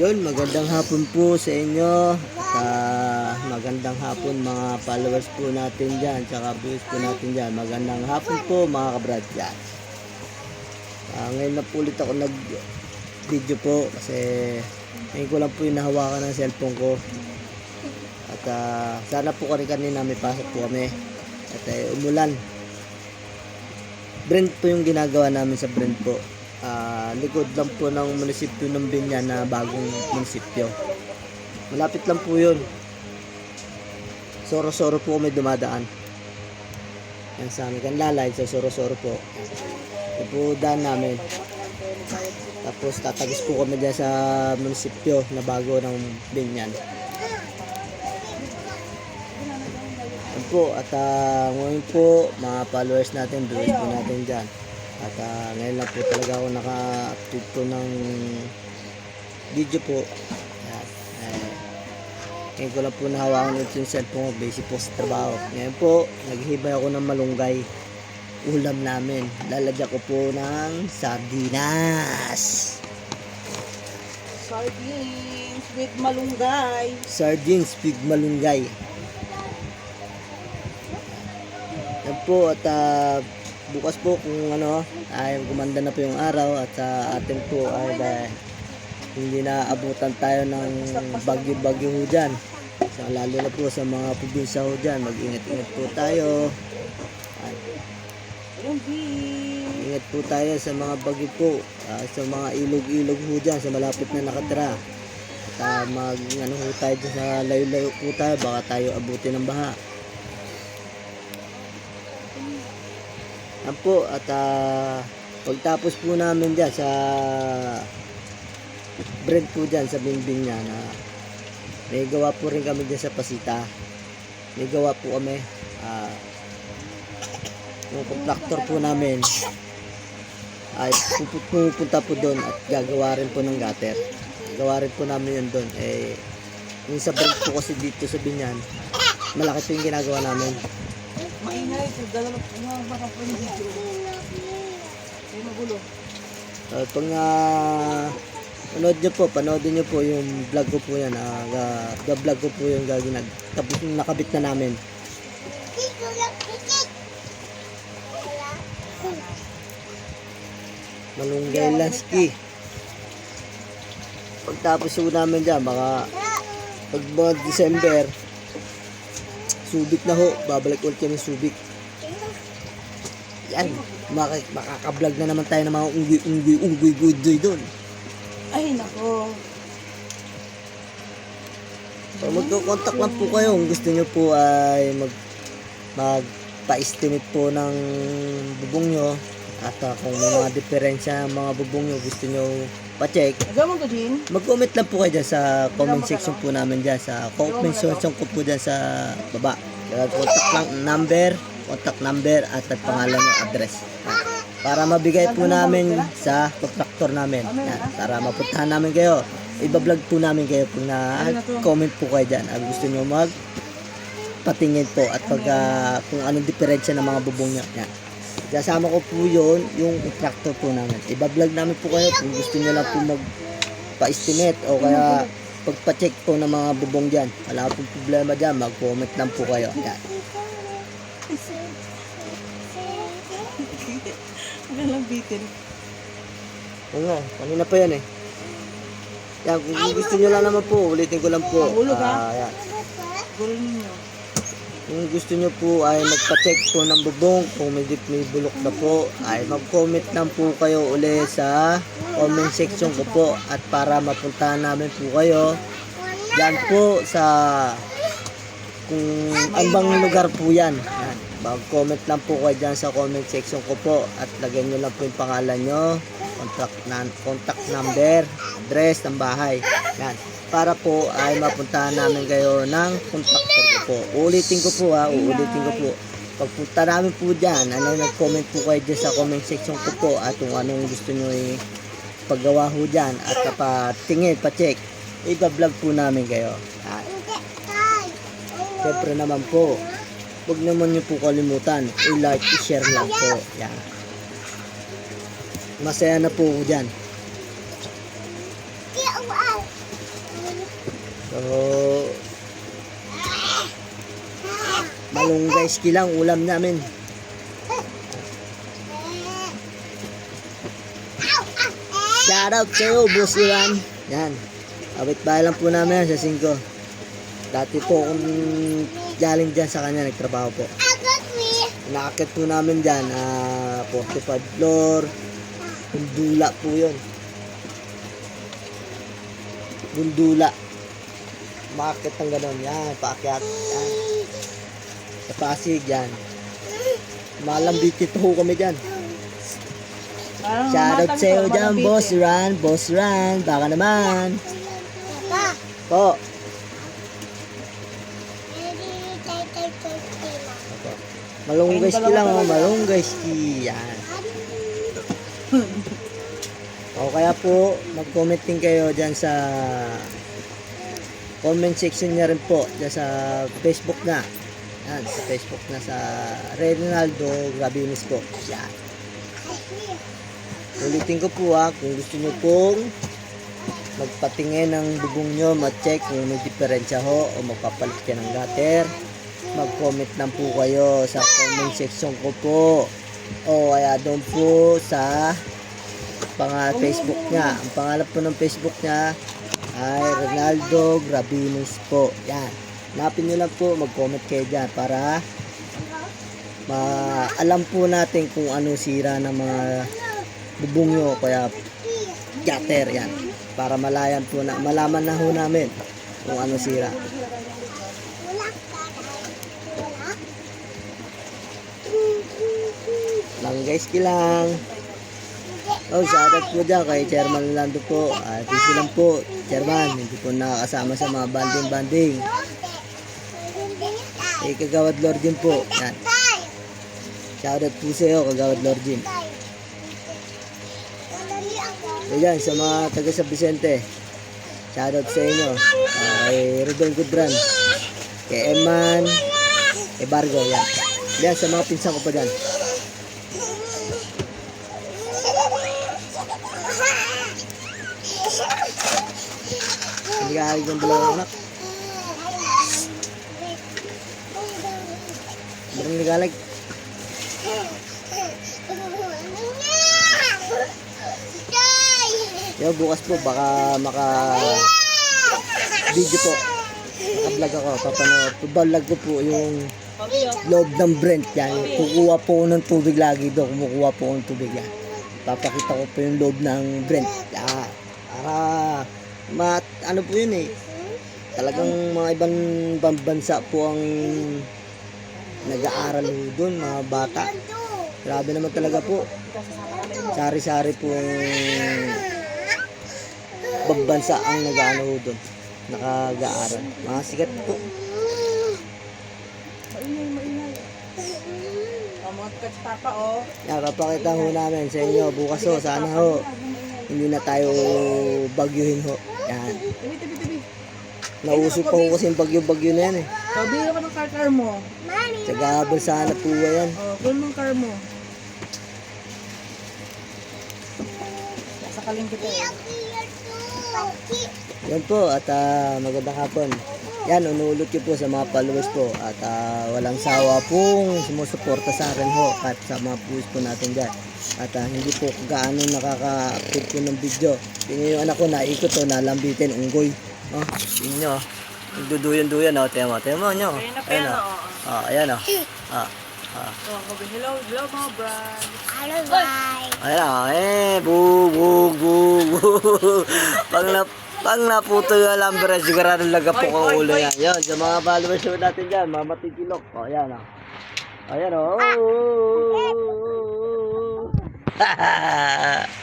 Yun, magandang hapon po sa inyo. At ah, magandang hapon mga followers po natin dyan. Tsaka viewers po natin dyan. Magandang hapon po mga kabrad dyan. Ah, ngayon na po ulit ako nag video po kasi ngayon ko lang po yung nahawakan ng cellphone ko. At ah, sana po kani kanina may pasok po kami. At eh, umulan. Brand po yung ginagawa namin sa brand po. Ah, likod lang po ng munisipyo ng Binyan na bagong munisipyo. Malapit lang po yun. Soro-soro po kami dumadaan. Yan sa amin. Kanlalay sa Soro-soro po. Daan namin. Tapos tatagis po kami dyan sa munisipyo na bago ng Binyan. Yan po. At ah, ngayon po, mga followers natin, viewers po natin dyan. At ah, ngayon lang po talaga ako naka-upload po ng video po. Yan. Eh, ngayon ko lang po nahawakan ulit yung cellphone ko, busy po sa trabaho. Ngayon po, naghihibay ako ng malunggay. Ulam namin. Lalagyan ko po ng sardinas. Sardines with malunggay. Sardines with malunggay. Yan po at ah, bukas po kung ano ay gumanda na po yung araw at sa atin po ay dahil hindi na abutan tayo ng bagyo-bagyo ho dyan. So, lalo na po sa mga probinsya ho dyan, mag-ingat-ingat po tayo. At ingat po tayo sa mga bagyo po, ah, sa mga ilog-ilog ho dyan, sa malapit na nakatira. At ah, mag, ano ho tayo sa layo-layo po tayo, baka tayo abutin ng baha. Yan po, at ah, pagtapos po namin dyan sa bread po dyan sa bingbing niya na may gawa po rin kami dyan sa pasita. May gawa po kami. Ah, yung contractor po namin ay pupu- pupunta po doon at gagawa rin po ng gutter. Gawa rin po namin yun doon. Eh, yung sa break po kasi dito sa Binyan, malaki po yung ginagawa namin. Maingay. Dalawa mga baka po yung video. Ay magulo. Uh, pag uh, panood nyo po, panoodin nyo po yung vlog ko po yan. Uh, ga, vlog ko po yung gaginag. Tapos nakabit na namin. Malunggay Lansky. Pagtapos po namin dyan, baka pag mga December, Subic na ho. Babalik ulit kami Subic. Yan. Maka, makaka-vlog na naman tayo ng mga unggoy-unggoy, unggoy-unggoy doon. Ay nako. So, magko-contact lang po kayo kung gusto nyo po ay mag magpa-estimate po ng bubong nyo at ah, kung may mga diferensya mga bubong nyo gusto nyo pa-check Agaw mo ko din. mag-comment lang po kayo dyan sa comment section po namin dyan sa comment section ko po dyan sa baba. Contact lang number contact number at ang pangalan ng address. Para mabigay po namin sa contractor namin. Yan. para mapuntahan namin kayo. Ibablog po namin kayo kung na comment po kayo dyan. At gusto nyo mag patingin po at pag ah, kung anong diferensya ng mga bubong nyo. Yan Kasama ko po yun, yung tractor po namin. Iba-vlog namin po kayo kung gusto nyo lang po mag-estimate o kaya pagpa-check po ng mga bubong dyan. Wala pong problema dyan, mag-comment lang po kayo. Yan. Ang lang bitin. Nga, kanina pa yan eh. Yan, kung gusto nyo lang naman po, ulitin ko lang po. Mahulog, ha? Ah, yan. Gulo ninyo. Kung gusto nyo po ay magpa-check po ng bubong, kung may, may bulok na po, ay mag-comment lang po kayo uli sa comment section ko po at para mapuntahan namin po kayo yan po sa kung anong lugar po yan. Mag-comment lang po kayo dyan sa comment section ko po at lagyan nyo lang po yung pangalan nyo, contact, contact number, address ng bahay. Yan. Para po ay mapuntahan namin kayo ng contractor ko po. Uulitin ko po ha, uulitin ko po. Pagpunta namin po dyan, ano, nag-comment po kayo dyan sa comment section ko po at kung anong gusto nyo i paggawa ho dyan at patingin, pa-check, iba-vlog po namin kayo. At, Siyempre naman po, huwag naman nyo po kalimutan, i-like, i-share lang po. Yan. Masaya na po ako dyan. So, malunggay ski lang ulam namin. Shout out sa'yo, Boss Iwan. Yan. Awit bahay lang po namin yan sa 5. Dati po kung galing dyan sa kanya, nagtrabaho po. Nakakit po namin dyan, ah, 45 floor. Bundula po yun. Bundula. Makakit ng ganon. Yan, paakyat. Yan. Sa Pasig, yan. Malambit ito ho kami dyan. Parang Shoutout sa'yo to, dyan, Boss eh. Ran. Boss Ran, baka naman. Po. Malunggay ski lang, oh. malunggay ski. Yan. O kaya po, mag-comment din kayo dyan sa comment section niya rin po, sa Facebook na. Yan, sa Facebook na sa Reynaldo Gabinis po. Yan. Ulitin ko po ha, kung gusto nyo pong magpatingin ng bubong nyo, ma-check kung may diferensya ho o magpapalit ka ng gutter, mag-comment lang po kayo sa comment section ko po. O kaya doon po sa pangalan Facebook niya. Ang pangalan po ng Facebook niya ay Ronaldo Grabinos po. Yan. Hanapin nyo lang po, mag-comment kayo dyan para ma alam po natin kung ano sira ng mga bubong nyo kaya gutter yan para malayan po na malaman na ho namin kung ano sira lang guys kilang oh shoutout po dyan kay Chairman Lando po at easy lang po Chairman hindi po nakakasama sa mga banding banding eh kagawad Lord din po yan shoutout po sa iyo kagawad Lord din Ayan, sa mga taga sa Vicente. Shoutout sa inyo. Ah, kay Ruben Gudran. Kay Eman. Kay Bargo. Yan. Yan, sa mga pinsan ko pa dyan. Hindi ka alig ng dalawang anak. Barang ligalag. Yo, bukas po, baka maka video po. Naka-vlog ako. Papanood. Vlog ko po yung loob ng Brent yan. Kukuha po ng tubig lagi doon. Kumukuha po ng tubig yan. Papakita ko po yung loob ng Brent. Yan. Para, ma, ano po yun eh. Talagang mga ibang ibang bansa po ang nag-aaral doon, mga bata. Grabe naman talaga po. Sari-sari po ang ibang bansa ang nag-ano doon. Nakag-aaral. Mga sikat po. Mga kats papa, oh. Yan, papakita ho namin sa inyo. Bukas ho, sana ho. Hindi na tayo bagyuhin ho. Yan. Nauso pa ho kasi yung bagyo-bagyo na yan eh. Tabi naman ang car-car mo. Tsaga balsahan na po yan. Oh, kunin mo ang car mo. Sakaling kita eh. Yan po at ah, magandang hapon. Yan, unulot ko po sa mga followers po at ah, walang sawa pong sumusuporta sa akin ho at sa mga pulis po natin dyan. At ah, hindi po gaano nakaka-update ko ng video. Tingnan yung anak ko, naikot o nalambitin, unggoy. Oh, tingnan nyo. oh. Nagduduyan-duyan o, mo. Tiyan mo nyo. Ayun o. oh. Ah, ayan o. Ah, ah. Oh, sabi, hello, hello mga brad. Ayan o. Eh, bug, bug, bug, pag na, pag naputo yung alambre, sigurado laga po ang ulo yan. Yan, sa mga followers po natin dyan, mga matigilok. O, ayan o. Ayan o.